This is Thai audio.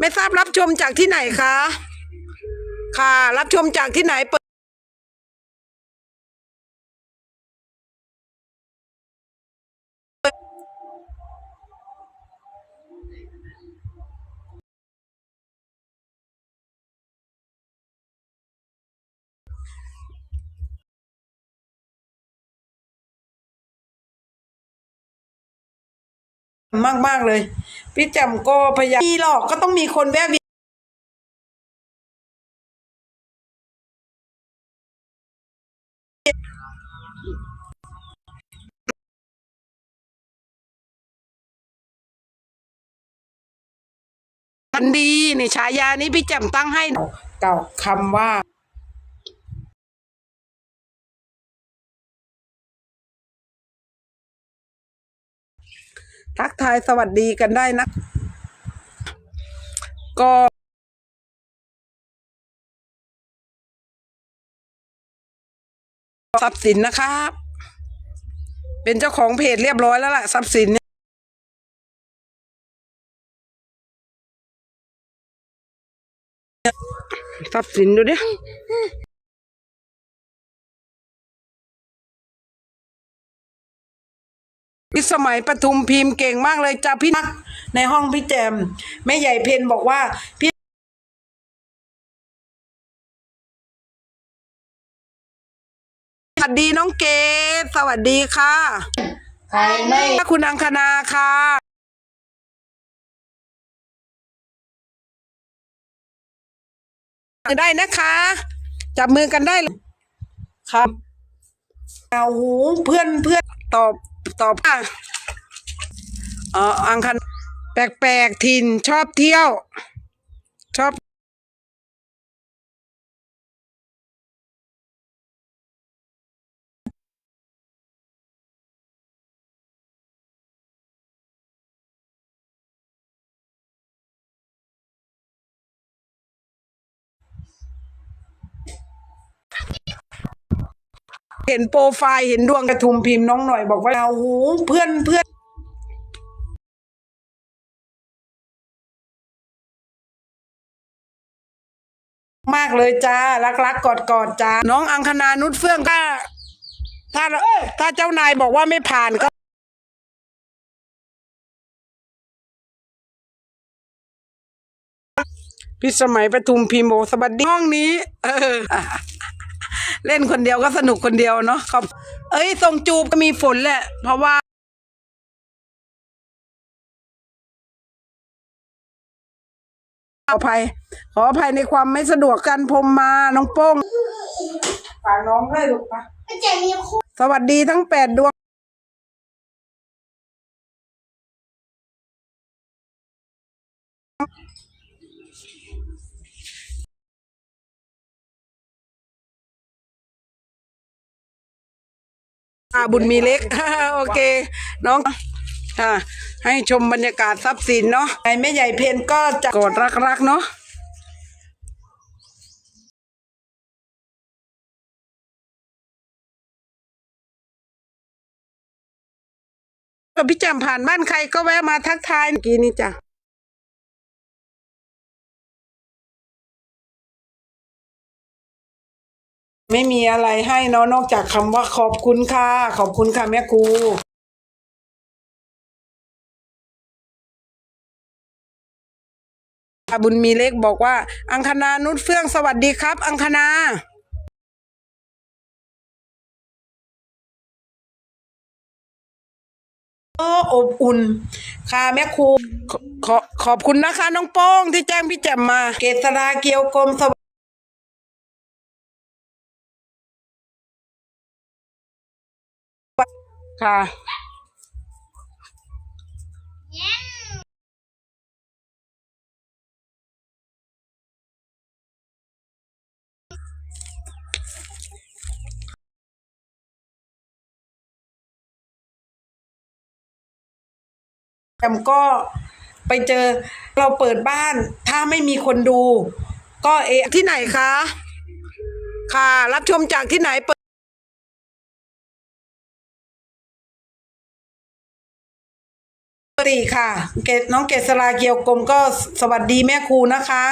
ไม่ทราบรับชมจากที่ไหนคะ ค่ะ รับชมจากที่ไหนเปิด มากมาก ๆ เลย พี่แจ่มก็พยายามมีหรอกก็ต้องมีคนแวะเวียนมันดีนี่ฉายานี้พี่แจ่มตั้งให้เก่าคำว่า ทักทายสวัสดีกันได้นะ ก็ทรัพย์สินนะครับ เป็นเจ้าของเพจเรียบร้อยแล้วล่ะทรัพย์สินเนี่ยทรัพย์สินดูดิ พี่สมัยปทุมพิมพ์เก่งมากเลยจ้าพี่นักในห้องพี่แจมแม่ใหญ่เพนบอกว่าพี่สวัสดีน้องเกดสวัสดีค่ะใครไม่คุณอังคณาค่ะได้นะคะ จับมือกันได้เลยครับเอาหูเพื่อนเพื่อนตอบ ตอบค่ะเอออังคันแปลกๆ ถิ่นชอบเที่ยว ชอบ เห็นโปรไฟล์เห็นดวงกระทุมพิมพ์น้องหน่อยบอกว่าเอาหูเพื่อนเพื่อนมากเลยจ้ารักรักกอดกอดจ้าน้องอังคณานุชเฟื่องก็ถ้าถ้าเจ้านายบอกว่าไม่ผ่านก็พิสมัยประทุมพิมพ์โบสวัสดีห้องนี้ เออ เล่นคนเดียวก็สนุกคนเดียวเนาะครับเอ้ยทรงจูบก็มีฝนแหละ เพราะว่าขออภัย ขออภัยในความไม่สะดวกกันพรมมาน้องโป้งฝากน้องด้วยลูกปะไม่เจมีคู่สวัสดีทั้งแปดดวง อ่าบุญมีเล็กโอเค น้องค่ะให้ชมบรรยากาศทรัพย์สินเนาะไอ้แม่ใหญ่เพนก็จะกอดรักๆเนาะกับพี่แจมผ่านบ้านใครก็แวะมาทักทายเมื่อกี้นี่จ้ะ ไม่มีอะไรให้เนาะนอกจากคำว่าขอบคุณค่ะ ขอบคุณค่ะแม่ครูบุญมีเล็กบอกว่า อังคณานุชเฟื่องสวัสดีครับ อังคณาโอ้อบอุ่น ค่ะแม่ครูขอขอขอบคุณนะคะ น้องโป้งที่แจ้งพี่แจ่มมา เกษราเกียวกรมส ค่ะแอมก็ไปเจอเราเปิดบ้าน ถ้าไม่มีคนดู ก็เอะที่ไหนคะ ค่ะ รับชมจากที่ไหนเปิด ติค่ะ เกตน้องเกษราเกียวกลมก็สวัสดีแม่ครูนะคะ